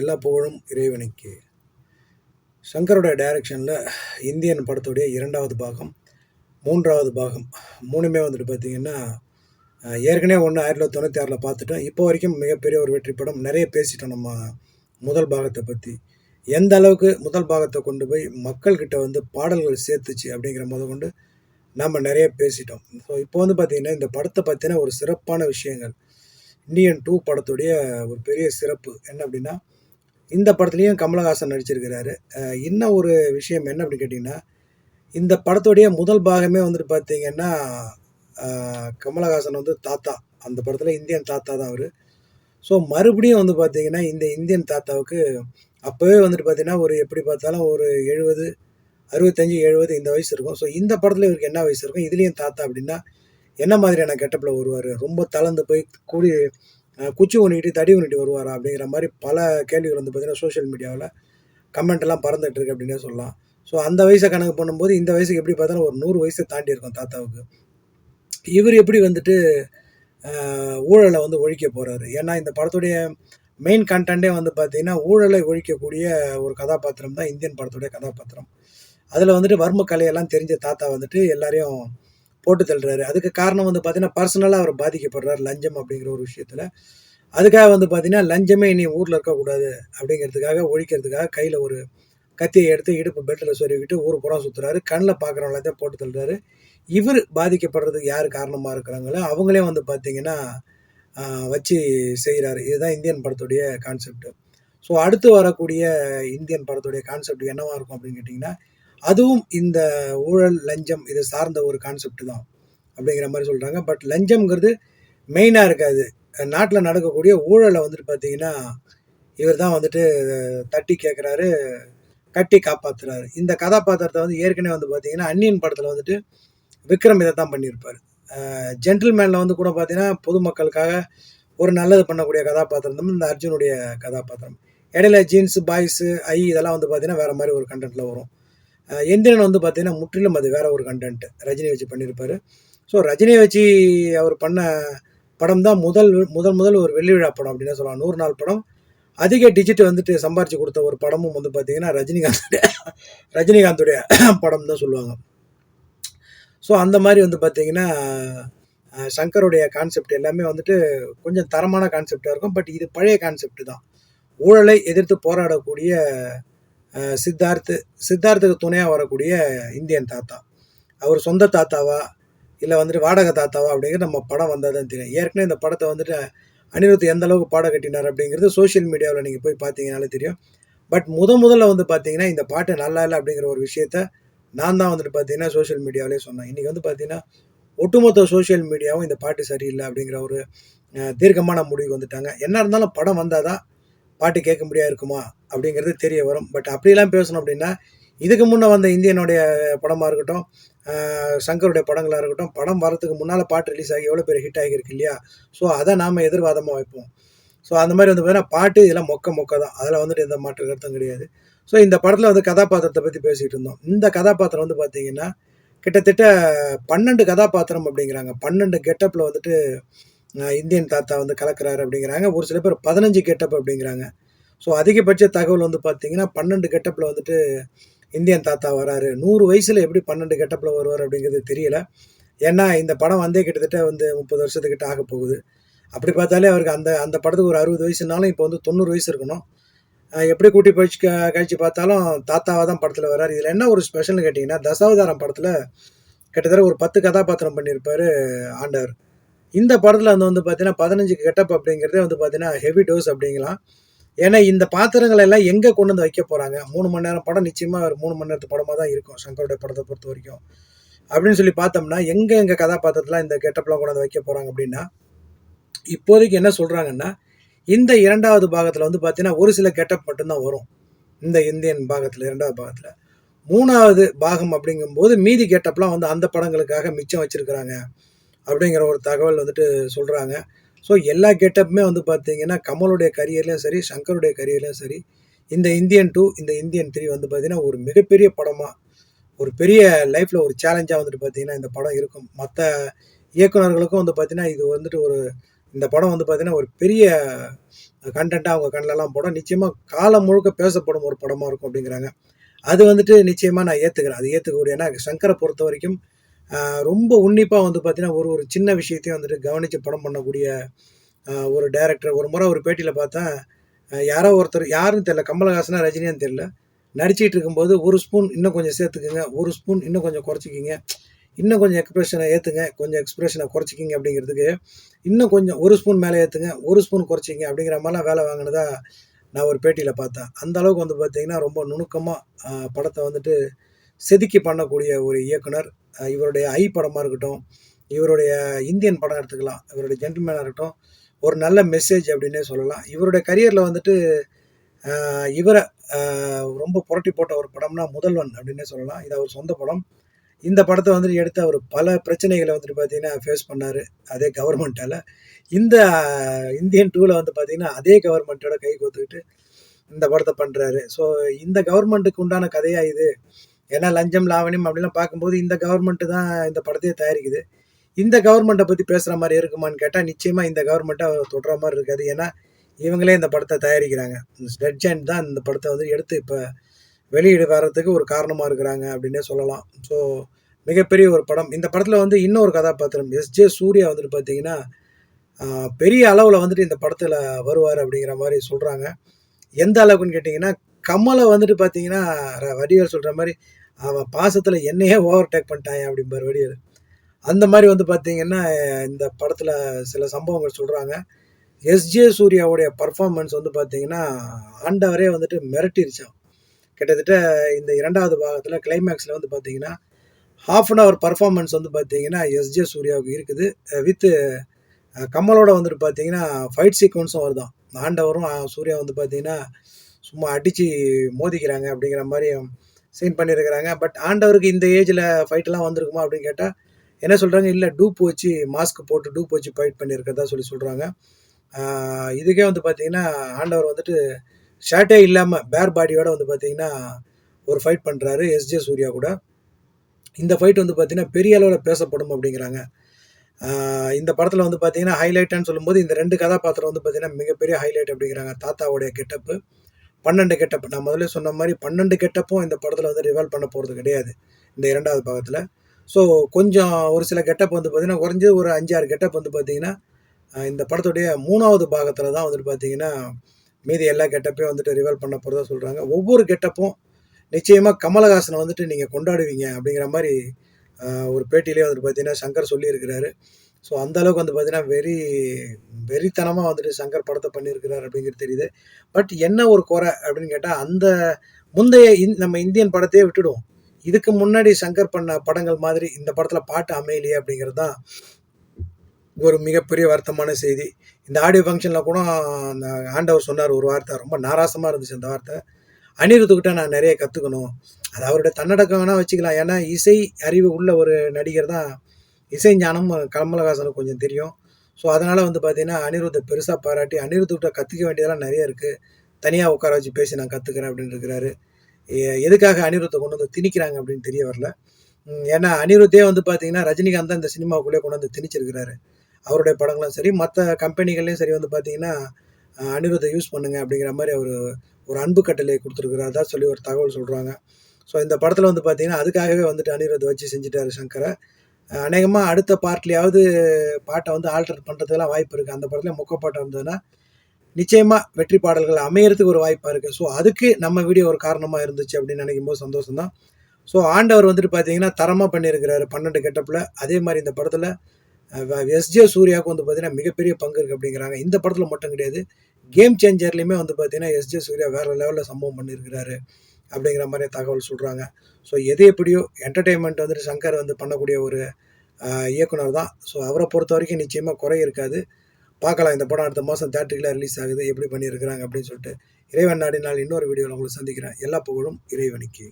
எல்லா புகழும் இறைவனுக்கு. சங்கரோட டைரக்ஷனில் இந்தியன் படத்துடைய இரண்டாவது பாகம் மூன்றாவது பாகம் மூணுமே வந்துட்டு பார்த்திங்கன்னா ஏற்கனவே ஒன்று ஆயிரத்தி தொள்ளாயிரத்தி தொண்ணூற்றி ஆறில் பார்த்துட்டோம் இப்போ வரைக்கும் மிகப்பெரிய ஒரு வெற்றி படம். நிறைய பேசிட்டோம் நம்ம முதல் பாகத்தை பற்றி எந்த அளவுக்கு முதல் பாகத்தை கொண்டு போய் மக்கள்கிட்ட வந்து பாடல்கள் சேர்த்துச்சு அப்படிங்கிற முத கொண்டு நம்ம நிறைய பேசிட்டோம். ஸோ இப்போ வந்து பார்த்திங்கன்னா இந்த படத்தை பற்றின ஒரு சிறப்பான விஷயங்கள். இந்தியன் டூ படத்துடைய ஒரு பெரிய சிறப்பு என்ன அப்படின்னா இந்த படத்துலையும் கமலஹாசன் நடிச்சிருக்கிறாரு. இன்னும் ஒரு விஷயம் என்ன அப்படின்னு கேட்டிங்கன்னா இந்த படத்துடைய முதல் பாகமே வந்துட்டு பார்த்தீங்கன்னா கமலஹாசன் வந்து தாத்தா. அந்த படத்தில் இந்தியன் தாத்தா தான் அவர். ஸோ மறுபடியும் வந்து பார்த்தீங்கன்னா இந்த இந்தியன் தாத்தாவுக்கு அப்போவே வந்துட்டு பார்த்தீங்கன்னா ஒரு எப்படி பார்த்தாலும் ஒரு எழுபது அறுபத்தஞ்சு எழுபது இந்த வயசு இருக்கும். ஸோ இந்த படத்தில் இவருக்கு என்ன வயசு இருக்கும்? இதுலேயும் தாத்தா அப்படின்னா என்ன மாதிரியான கெட்டப்பில் வருவார்? ரொம்ப தளர்ந்து போய் கூடி குச்சி ஊனிட்டு தடி ஊனிட்டு வருவாரா அப்படிங்கிற மாதிரி பல கேள்விகள் வந்து பார்த்தீங்கன்னா சோஷியல் மீடியாவில் கமெண்ட் எல்லாம் பறந்துட்டு இருக்கு அப்படின்னே சொல்லலாம். ஸோ அந்த வயசை கணக்கு பண்ணும்போது இந்த வயசுக்கு எப்படி பார்த்தாலும் ஒரு நூறு வயசை தாண்டி இருக்கும் தாத்தாவுக்கு. இவர் எப்படி வந்துட்டு ஊழலை வந்து ஒழிக்க போகிறாரு ஏன்னா இந்த படத்துடைய மெயின் கண்டென்ட்டே வந்து பார்த்தீங்கன்னா ஊழலை ஒழிக்கக்கூடிய ஒரு கதாபாத்திரம் தான் இந்தியன் படத்துடைய கதாபாத்திரம். அதில் வந்துட்டு வர்ம கலையெல்லாம் தெரிஞ்ச தாத்தா வந்துட்டு எல்லாரையும் போட்டு தள்ளுறாரு. அதுக்கு காரணம் வந்து பார்த்தீங்கன்னா பர்சனலாக அவர் பாதிக்கப்படுறாரு லஞ்சம் அப்படிங்கிற ஒரு விஷயத்தில். அதுக்காக வந்து பார்த்தீங்கன்னா லஞ்சமே இனி ஊரில் இருக்கக்கூடாது அப்படிங்கிறதுக்காக ஒழிக்கிறதுக்காக கையில் ஒரு கத்தியை எடுத்து இடுப்பு பெல்ட்டில் சொருவிட்டு ஊர் புறம் சுற்றுறாரு கண்ணில் பார்க்குற எல்லாத்தையும் போட்டு தள்ளுறாரு. இவர் பாதிக்கப்படுறதுக்கு யார் காரணமாக இருக்கிறாங்களோ அவங்களே வந்து பார்த்தீங்கன்னா வச்சு செய்கிறாரு இதுதான் இந்தியன் படத்துடைய கான்செப்ட் ஸோ அடுத்து வரக்கூடிய இந்தியன் படத்துடைய கான்செப்ட் என்னவாக இருக்கும் அப்படின்னு கேட்டிங்கன்னா அதுவும் இந்த ஊழல் லஞ்சம் இது சார்ந்த ஒரு கான்செப்ட் தான் அப்படிங்கிற மாதிரி சொல்கிறாங்க பட் லஞ்சம்ங்கிறது மெயினாக இருக்காது. நாட்டில் நடக்கக்கூடிய ஊழலை வந்துட்டு பார்த்தீங்கன்னா இவர் தான் வந்துட்டு தட்டி கேட்குறாரு கட்டி காப்பாற்றுறாரு இந்த கதாபாத்திரத்தை வந்து ஏற்கனவே வந்து பார்த்தீங்கன்னா அன்னியன் படத்தில் வந்துட்டு விக்ரம் இதை தான் பண்ணியிருப்பார். ஜென்டில்மேனில் வந்து கூட பார்த்தீங்கன்னா பொதுமக்களுக்காக ஒரு நல்லது பண்ணக்கூடிய கதாபாத்திரம் தான் இந்த அர்ஜுனுடைய கதாபாத்திரம். இடையில ஜீன்ஸு பாய்ஸு ஐ இதெல்லாம் வந்து பார்த்தீங்கன்னா வேறு மாதிரி ஒரு கண்டென்ட்டில் வரும். எந்திரன் வந்து பார்த்தீங்கன்னா முற்றிலும் அது வேற ஒரு கண்டென்ட் ரஜினி வச்சு பண்ணியிருப்பாரு. ஸோ ரஜினியை வச்சு அவர் பண்ண படம் தான் முதல் முதல் முதல் ஒரு வெள்ளி விழா படம் அப்படின்னு சொல்லலாம். நூறு நாள் படம். அதிக டிஜிட் வந்துட்டு சம்பாரிச்சு கொடுத்த ஒரு படமும் வந்து பார்த்திங்கன்னா ரஜினிகாந்துடைய ரஜினிகாந்துடைய படம் தான் சொல்லுவாங்க. ஸோ அந்த மாதிரி வந்து பார்த்திங்கன்னா சங்கருடைய கான்செப்ட் எல்லாமே வந்துட்டு கொஞ்சம் தரமான கான்செப்டாக இருக்கும். பட் இது பழைய கான்செப்ட் தான். ஊழலை எதிர்த்து போராடக்கூடிய சித்தார்த்து சித்தார்த்துக்கு துணையாக வரக்கூடிய இந்தியன் தாத்தா. அவர் சொந்த தாத்தாவா இல்லை வந்துட்டு வாடகை தாத்தாவா அப்படிங்கிறது நம்ம படம் வந்தால் தான் தெரியும். ஏற்கனவே இந்த படத்தை வந்துட்டு அனிருத் எந்த அளவுக்கு பாட கட்டினார் அப்படிங்கிறது சோஷியல் மீடியாவில் நீங்கள் போய் பார்த்தீங்கனாலே தெரியும். பட் முத முதல்ல வந்து பார்த்தீங்கன்னா இந்த பாட்டு நல்லா இல்லை அப்படிங்கிற ஒரு விஷயத்த நான் தான் வந்துட்டு பார்த்தீங்கன்னா சோஷியல் மீடியாவிலே சொன்னேன். இன்றைக்கி வந்து பார்த்தீங்கன்னா ஒட்டுமொத்த சோஷியல் மீடியாவும் இந்த பாட்டு சரியில்லை அப்படிங்கிற ஒரு தீர்க்கமான முடிவுக்கு வந்துட்டாங்க. என்ன இருந்தாலும் படம் வந்தால் தான் பாட்டு கேட்க முடியா இருக்குமா? அப்படிங்கிறது தெரிய வரும். பட் அப்படிலாம் பேசணும் அப்படின்னா இதுக்கு முன்னே வந்த இந்தியனுடைய படமாக இருக்கட்டும் சங்கருடைய படங்களாக இருக்கட்டும் படம் வரத்துக்கு முன்னால் பாட்டு ரிலீஸ் ஆகி எவ்வளோ பெரிய ஹிட் ஆகியிருக்கு இல்லையா? ஸோ அதை நாம் எதிர்வாதமாக வைப்போம். ஸோ அந்த மாதிரி வந்து பார்த்தீங்கன்னா பாட்டு இதெல்லாம் மொக்க மொக்க தான். அதில் வந்துட்டு எந்த மாற்று கருத்தும் கிடையாது. ஸோ இந்த படத்தில் வந்து கதாபாத்திரத்தை பற்றி பேசிகிட்டு இருந்தோம். இந்த கதாபாத்திரம் வந்து பார்த்தீங்கன்னா கிட்டத்தட்ட பன்னெண்டு கதாபாத்திரம் அப்படிங்கிறாங்க. பன்னெண்டு கெட்டப்பில் வந்துட்டு இந்தியன் தாத்தா வந்து கலக்கிறாரு அப்படிங்கிறாங்க. ஒரு சில பேர் பதினஞ்சு கெட்டப் அப்படிங்கிறாங்க. ஸோ அதிகபட்ச தகவல் வந்து பார்த்தீங்கன்னா பன்னெண்டு கெட்டப்பில் வந்துட்டு இந்தியன் தாத்தா வராரு. நூறு வயசில் எப்படி பன்னெண்டு கெட்டப்பில் வருவார் அப்படிங்கிறது தெரியல. ஏன்னா இந்த படம் வந்தே கிட்டத்தட்ட வந்து முப்பது வருஷத்துக்கிட்ட ஆக போகுது. அப்படி பார்த்தாலே அவருக்கு அந்த அந்த படத்துக்கு ஒரு அறுபது வயசுனாலும் இப்போ வந்து தொண்ணூறு வயசு இருக்கணும். எப்படி கூட்டி பழிச்சு க- கழிச்சு பார்த்தாலும் தாத்தாவாக தான் படத்தில் வர்றார் இதில் என்ன ஒரு ஸ்பெஷல்னு கேட்டிங்கன்னா தசாவதாரம் படத்தில் கிட்டத்தட்ட ஒரு பத்து கதாபாத்திரம் பண்ணியிருப்பார் ஆண்டவர். இந்த படத்தில் வந்து வந்து பார்த்தீங்கன்னா பதினஞ்சு கெட்டப் அப்படிங்கிறதே வந்து பார்த்தீங்கன்னா ஹெவி டோஸ் அப்படிங்கலாம். ஏன்னா இந்த பாத்திரங்களை எல்லாம் எங்கே கொண்டு வந்து வைக்க போகிறாங்க மூணு மணி நேரம் படம் நிச்சயமாக ஒரு மூணு மணி நேரத்து படமாக தான் இருக்கும் சங்கருடைய படத்தை பொறுத்த வரைக்கும். அப்படின்னு சொல்லி பார்த்தோம்னா எங்கே எங்கள் கதாபாத்திரத்தில் இந்த கெட்டப்லாம் கொண்டு வந்து வைக்க போகிறாங்க அப்படின்னா இப்போதைக்கு என்ன சொல்கிறாங்கன்னா இந்த இரண்டாவது பாகத்தில் வந்து பார்த்தீங்கன்னா ஒரு சில கெட்டப் மட்டும்தான் வரும். இந்த இந்தியன் பாகத்தில் இரண்டாவது பாகத்தில். மூணாவது பாகம் அப்படிங்கும்போது மீதி கெட்டப்லாம் வந்து அந்த படங்களுக்காக மிச்சம் வச்சுருக்கிறாங்க. அப்படிங்கிற ஒரு தகவல் வந்துட்டு சொல்கிறாங்க ஸோ எல்லா கெட்டப்புமே வந்து பார்த்தீங்கன்னா கமலுடைய கரியர்லையும் சரி சங்கருடைய கரியர்லையும் சரி இந்த இந்தியன் டூ இந்த இந்தியன் த்ரீ வந்து பார்த்தீங்கன்னா ஒரு மிகப்பெரிய படமாக ஒரு பெரிய லைஃப்பில் ஒரு சேலஞ்சாக வந்துட்டு பார்த்தீங்கன்னா இந்த படம் இருக்கும். மற்ற இயக்குனர்களுக்கும் வந்து பார்த்தீங்கன்னா இது வந்துட்டு ஒரு இந்த படம் வந்து பார்த்தீங்கன்னா ஒரு பெரிய கண்டென்ட்டாக அவங்க கண்ணிலலாம் படம். நிச்சயமாக காலம் முழுக்க பேசப்படும் ஒரு படமாக இருக்கும் அப்படிங்கிறாங்க. அது வந்துட்டு நிச்சயமாக நான் ஏற்றுக்கிறேன் அது ஏற்றுக்கக்கூடிய ஏன்னா சங்கரை பொறுத்த வரைக்கும் ரொம்ப உன்னிப்பாக வந்து பார்த்தீங்கன்னா ஒரு ஒரு சின்ன விஷயத்தையும் வந்துட்டு கவனித்து படம் பண்ணக்கூடிய ஒரு டேரக்டர் ஒரு முறை ஒரு பேட்டியில் பார்த்தா யாரோ ஒருத்தர் யாருன்னு தெரில கமலஹாசனா ரஜினியான்னு தெரில நடிச்சிட்டு இருக்கும்போது ஒரு ஸ்பூன் இன்னும் கொஞ்சம் சேர்த்துக்குங்க ஒரு ஸ்பூன் இன்னும் கொஞ்சம் குறைச்சிக்கிங்க இன்னும் கொஞ்சம் எக்ஸ்பிரஷனை ஏற்றுங்க கொஞ்சம் எக்ஸ்பிரஷனை குறைச்சிக்கிங்க அப்படிங்கிறதுக்கு இன்னும் கொஞ்சம் ஒரு ஸ்பூன் மேலே ஏற்றுங்க ஒரு ஸ்பூன் குறைச்சிங்க அப்படிங்கிற மாதிரிலாம் வேலை வாங்கினதா நான் ஒரு பேட்டியில் பார்த்தேன். அந்த அளவுக்கு வந்து பார்த்திங்கன்னா ரொம்ப நுணுக்கமாக படத்தை வந்துட்டு செதுக்கி பண்ணக்கூடிய ஒரு இயக்குனர் இவருடைய ஐ படமாக இருக்கட்டும் இவருடைய இந்தியன் படம் எடுத்துக்கலாம் இவருடைய ஜென்டில்மேனாக இருக்கட்டும் ஒரு நல்ல மெசேஜ் அப்படின்னே சொல்லலாம். இவருடைய கரியரில் வந்துட்டு இவரை ரொம்ப புரட்டி போட்ட ஒரு படம்னா முதல்வன் அப்படின்னே சொல்லலாம். இது அவர் சொந்த படம். இந்த படத்தை வந்துட்டு எடுத்து அவர் பல பிரச்சனைகளை வந்துட்டு பார்த்தீங்கன்னா ஃபேஸ் பண்ணார் அதே கவர்மெண்ட்டால் இந்த இந்தியன் டூவில் வந்து பார்த்தீங்கன்னா அதே கவர்மெண்ட்டோட கை கோத்துக்கிட்டு இந்த படத்தை பண்ணுறாரு ஸோ இந்த கவர்மெண்ட்டுக்கு உண்டான கதையாக இது. ஏன்னா லஞ்சம் லாவணியம் அப்படிலாம் பார்க்கும்போது இந்த கவர்மெண்ட்டு தான் இந்த படத்தையே தயாரிக்குது. இந்த கவர்மெண்ட்டை பற்றி பேசுகிற மாதிரி இருக்குமான்னு கேட்டால் நிச்சயமாக இந்த கவர்மெண்ட்டை தொடுற மாதிரி இருக்காது. ஏன்னா இவங்களே இந்த படத்தை தயாரிக்கிறாங்க. ரெட் தான் இந்த படத்தை வந்து எடுத்து இப்போ வெளியீடு வர்றதுக்கு ஒரு காரணமாக இருக்கிறாங்க அப்படின்னே சொல்லலாம். ஸோ மிகப்பெரிய ஒரு படம். இந்த படத்தில் வந்து இன்னொரு கதாபாத்திரம் எஸ்ஜே சூர்யா வந்துட்டு பார்த்தீங்கன்னா பெரிய அளவில் வந்துட்டு இந்த படத்தில் வருவார் அப்படிங்கிற மாதிரி சொல்கிறாங்க எந்த அளவுக்குன்னு கேட்டிங்கன்னா கமலை வந்துட்டு பார்த்தீங்கன்னா வடிவேல் சொல்கிற மாதிரி அவன் பாசத்தில் என்னையே ஓவர் டேக் பண்ணிட்டான் அப்படிம்பார் வடிவேல் அந்த மாதிரி வந்து பார்த்தீங்கன்னா இந்த படத்தில் சில சம்பவங்கள் சொல்கிறாங்க எஸ்ஜே சூர்யாவுடைய பர்ஃபார்மன்ஸ் வந்து பார்த்தீங்கன்னா ஆண்டவரே வந்துட்டு மிரட்டிருச்சான் கிட்டத்தட்ட இந்த இரண்டாவது பாகத்தில் கிளைமேக்ஸில் வந்து பார்த்தீங்கன்னா ஹாஃப் அன் ஹவர் பர்ஃபார்மன்ஸ் வந்து பார்த்தீங்கன்னா எஸ்ஜே சூர்யாவுக்கு இருக்குது. வித்து கமலோட வந்துட்டு பார்த்தீங்கன்னா ஃபைட் சீக்வன்ஸும் வருதான் ஆண்டவரும் சூர்யா வந்து பார்த்தீங்கன்னா சும்மா அடித்து மோதிக்கிறாங்க அப்படிங்கிற மாதிரி சீன் பண்ணியிருக்கிறாங்க பட் ஆண்டவருக்கு இந்த ஏஜில் ஃபைட்டெல்லாம் வந்திருக்குமா அப்படின்னு கேட்டால் என்ன சொல்கிறாங்க இல்லை டூப் வச்சு மாஸ்க் போட்டு டூப் வச்சு ஃபைட் பண்ணியிருக்கிறதா சொல்லி சொல்கிறாங்க இதுக்கே வந்து பார்த்திங்கன்னா ஆண்டவர் வந்துட்டு ஷர்ட்டே இல்லாமல் பேர் பாடியோட வந்து பார்த்தீங்கன்னா ஒரு ஃபைட் பண்ணுறாரு எஸ்ஜே சூர்யா கூட. இந்த ஃபைட் வந்து பார்த்திங்கன்னா பெரிய அளவில் பேசப்படும் அப்படிங்கிறாங்க. இந்த படத்தில் வந்து பார்த்தீங்கன்னா ஹைலைட்டான்னு சொல்லும்போது இந்த ரெண்டு கதாபாத்திரம் வந்து பார்த்திங்கன்னா மிகப்பெரிய ஹைலைட் அப்படிங்கிறாங்க. தாத்தாவுடைய கெட்டப்பு பன்னெண்டு கெட்டப் நான் முதல்ல சொன்ன மாதிரி பன்னெண்டு கெட்டப்பும் இந்த படத்தில் வந்து ரிவால்வ் பண்ண போகிறது கிடையாது. இந்த இரண்டாவது பாகத்தில். ஸோ கொஞ்சம் ஒரு சில கெட்டப் வந்து பார்த்திங்கன்னா குறைஞ்சது ஒரு அஞ்சாறு கெட்டப் வந்து பார்த்திங்கன்னா இந்த படத்துடைய மூணாவது பாகத்தில் தான் வந்துட்டு பார்த்தீங்கன்னா மீதி எல்லா கெட்டப்பையும் வந்துட்டு ரிவால்வ் பண்ண போகிறதா சொல்கிறாங்க ஒவ்வொரு கெட்டப்பும் நிச்சயமாக கமலஹாசனை வந்துட்டு நீங்கள் கொண்டாடுவீங்க அப்படிங்கிற மாதிரி ஒரு பேட்டியிலே வந்துட்டு பார்த்தீங்கன்னா சங்கர் சொல்லியிருக்கிறாரு. ஸோ அந்தளவுக்கு வந்து பார்த்தீங்கன்னா வெறி வெறித்தனமாக வந்துட்டு சங்கர் படத்தை பண்ணியிருக்கிறார் அப்படிங்கிறது தெரியுது. பட் என்ன ஒரு குறை அப்படின்னு கேட்டால் அந்த முந்தைய இந் நம்ம இந்தியன் படத்தையே விட்டுடுவோம். இதுக்கு முன்னாடி சங்கர் பண்ண படங்கள் மாதிரி இந்த படத்தில் பாட்டு அமையலையே அப்படிங்கிறது தான் ஒரு மிகப்பெரிய வருத்தமான செய்தி. இந்த ஆடியோ ஃபங்க்ஷனில் கூட அந்த ஆண்டவர் சொன்னார் ஒரு வார்த்தை ரொம்ப நாராசமாக இருந்துச்சு அந்த வார்த்தை. அனிருத்துக்கிட்ட நான் நிறைய கற்றுக்கணும் அது அவருடைய தன்னடக்கம் வேணால் வச்சுக்கலாம். ஏன்னா இசை அறிவு உள்ள ஒரு நடிகர் தான் இசை ஞானம் கமலஹாசனுக்கு கொஞ்சம் தெரியும். ஸோ அதனால் வந்து பார்த்தீங்கன்னா அனிருத்தை பெருசாக பாராட்டி அனிருத்துக்கிட்ட கற்றுக்க வேண்டியதெல்லாம் நிறைய இருக்குது தனியாக உட்கார வச்சு பேசி நான் கற்றுக்கிறேன் அப்படின்னு இருக்கிறாரு. எதுக்காக அனிருத்தை கொண்டு வந்து திணிக்கிறாங்க அப்படின்னு தெரிய வரல. ஏன்னா அனிருத்தே வந்து பார்த்தீங்கன்னா ரஜினிகாந்த் தான் இந்த சினிமாவுக்குள்ளே கொண்டு வந்து திணிச்சிருக்கிறாரு. அவருடைய படங்களும் சரி மற்ற கம்பெனிகள்லையும் சரி வந்து பார்த்தீங்கன்னா அனிருத்தை யூஸ் பண்ணுங்க அப்படிங்கிற மாதிரி அவர் ஒரு அன்பு கட்டளை கொடுத்துருக்குறாரு. சொல்லி ஒரு தகவல் சொல்கிறாங்க ஸோ இந்த படத்தில் வந்து பார்த்தீங்கன்னா அதுக்காகவே வந்துட்டு அனிருத்தை வச்சு செஞ்சுட்டாரு சங்கரை. அநேகமாக அடுத்த பார்ட்லேயாவது பாட்டை வந்து ஆல்டர் பண்ணுறதுக்கெல்லாம் வாய்ப்பு இருக்குது அந்த படத்தில் முக்கப்பாட்டம் இருந்ததுன்னா நிச்சயமாக வெற்றி பாடல்கள் அமையறதுக்கு ஒரு வாய்ப்பாக இருக்குது ஸோ அதுக்கு நம்ம வீடியோ ஒரு காரணமாக இருந்துச்சு அப்படின்னு நினைக்கும் போது சந்தோஷம் தான் ஸோ ஆண்டவர் வந்துட்டு பார்த்தீங்கன்னா தரமாக பண்ணியிருக்கிறாரு பன்னெண்டு கெட்டப்பில். அதே மாதிரி இந்த படத்தில் எஸ்ஜே சூர்யாவுக்கு வந்து பார்த்தீங்கன்னா மிகப்பெரிய பங்கு இருக்குது அப்படிங்கிறாங்க. இந்த படத்தில் மட்டும் கிடையாது. கேம் சேஞ்சர்லேயுமே வந்து பார்த்தீங்கன்னா எஸ்ஜே சூர்யா வேறு லெவலில் சம்பவம் பண்ணியிருக்கிறாரு அப்படிங்கிற மாதிரி தகவல் சொல்கிறாங்க ஸோ எது எப்படியோ என்டர்டெயின்மெண்ட் வந்துட்டு சங்கர் வந்து பண்ணக்கூடிய ஒரு இயக்குனர் தான். ஸோ அவரை பொறுத்த வரைக்கும் நிச்சயமாக குறை இருக்காது. பார்க்கலாம் இந்த படம் அடுத்த மாதம் தேட்டரில் ரிலீஸ் ஆகுது எப்படி பண்ணியிருக்கிறாங்க அப்படின்னு சொல்லிட்டு. இறைவன் நாடினால் இன்னொரு வீடியோவில் உங்களை சந்திக்கிறேன். எல்லா புகழும் இறைவனுக்கு.